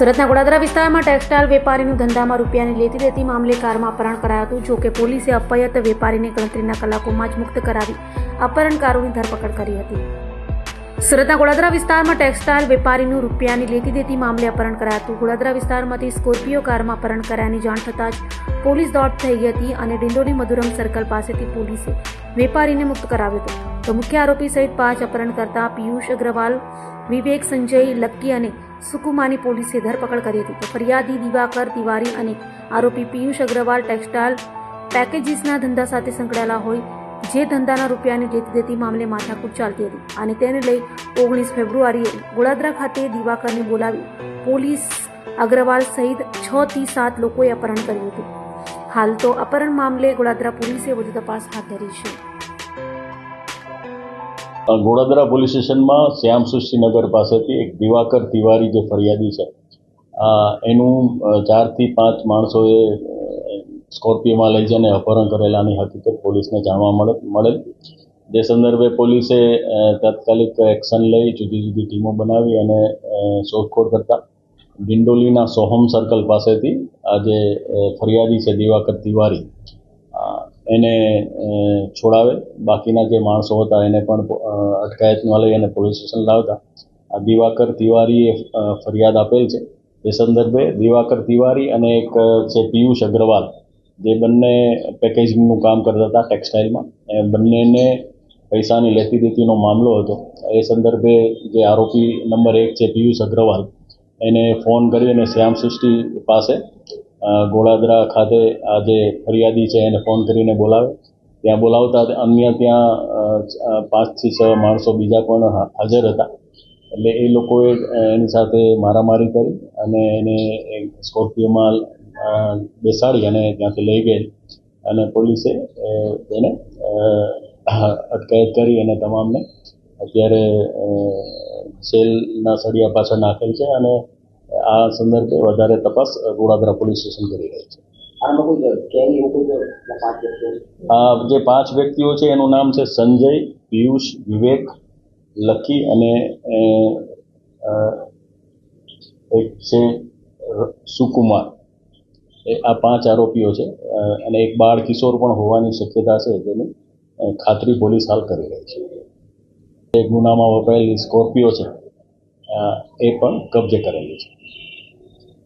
સુરતના ગોડાદરા વિસ્તારમાં ટેક્સટાઇલ વેપારીનું ધંધામાં રૂપિયાની લેતી દેતી મામલે કારમાં અપહરણ કરાયું હતું જો કે પોલીસે અપાયત વેપારીને ગણતરીના કલાકોમાં જ મુક્ત કરાવી અપહરણકારોની ધરપકડ કરી હતી. સુરતના ગોડાદરા વિસ્તારમાં ટેક્સટાઇલ વેપારીનું રૂપિયાની લેતી દેતી મામલે અપહરણ કરાયું હતું. ગોડાદરા વિસ્તારમાંથી સ્કોર્પિયો કારમાં અપહરણ કરાયાની જાણ થતાં જ પોલીસ દોડ થઈ ગઈ હતી અને ડિંડોલી મધુરમ સર્કલ પાસેથી પોલીસે વેપારીને મુક્ત કરાવ્યો હતો. તો મુખ્ય આરોપી સહિત પાંચ અપહરણ કરતા પિયુષ અગ્રવાલ, વિવેક સંજય લક્કી અને સુકુમાની પોલીસે ધરપકડ કરી હતી. તો ફરિયાદી દિવાકર તિવારી અને આરોપી પિયુષ અગ્રવાલ ટેક્સટાઇલ પેકેજીસના ધંધા સાથે સંકળાયેલા હોય, જે ધંધાના રૂપિયાની લેતી દેતી મામલે માથાકૂટ ચાલતી હતી. અને તેને લઈ ઓગણીસ ફેબ્રુઆરીએ ગોળાદરા ખાતે દિવાકરને બોલાવી પોલીસ અગ્રવાલ સહિત છ થી સાત લોકોએ અપહરણ કર્યું હતું. હાલ તો અપહરણ મામલે ગોળાદરા પોલીસે વધુ તપાસ હાથ ધરી છે. ગોળાદરા પોલીસ સ્ટેશનમાં શ્યામ સૃષ્ટિનગર પાસેથી એક દિવાકર તિવારી જે ફરિયાદી છે એનું ચારથી પાંચ માણસોએ સ્કોર્પિયોમાં લઈ જઈને અપહરણ કરેલાની હકીકત પોલીસને જાણવા મળે, મળેલ. જે સંદર્ભે પોલીસે તાત્કાલિક એક્શન લઈ જુદી જુદી ટીમો બનાવી અને શોધખોળ કરતા ડિંડોલીના સોહમ સર્કલ પાસેથી આ જે ફરિયાદી છે દિવાકર તિવારી. એને છોડાવે. બાકીના જે માણસો હતા એને પણ અટકાયતમાં લઈ અને પોલીસ સ્ટેશન લાવતા. આ દિવાકર તિવારીએ ફરિયાદ આપેલ છે. એ સંદર્ભે દિવાકર તિવારી અને એક છે પિયુષ અગ્રવાલ, જે બંને પેકેજિંગનું કામ કરતા હતા ટેક્સટાઇલમાં. એ બંનેને પૈસાની લેતી દેતીનો મામલો હતો. એ સંદર્ભે જે આરોપી નંબર એક છે પિયુષ અગ્રવાલ એને ફોન કરી અને શ્યામ સૃષ્ટિ પાસે ગોળાદરા ખાતે આ જે ફરિયાદી છે એને ફોન કરીને બોલાવે ત્યાં બોલાવતા અન્ય ત્યાં પાંચથી છ માણસો બીજા પણ હાજર હતા. એટલે એ લોકોએ એની સાથે મારામારી કરી અને એને સ્કોર્પિયોમાં બેસાડી અને ત્યાંથી લઈ ગઈ. અને પોલીસે એને અટકાયત કરી અને તમામને અત્યારે સેલના સળિયા પાછળ નાખેલ છે અને આ સંદર્ભે વધારે તપાસ ગોળાદરા પોલીસ સ્ટેશન કરી રહી છે. આ જે પાંચ વ્યક્તિઓ છે એનું નામ છે સંજય પિયુષ વિવેક લકી અને એક છે સુકુમાર. એ આ પાંચ આરોપીઓ છે અને એક બાળ કિશોર પણ હોવાની શક્યતા છે તેની ખાતરી પોલીસ હાલ કરી રહી છે. ગુનામાં વપરાયેલી સ્કોર્પિયો છે. એ પણ કબજે કરેલી છે.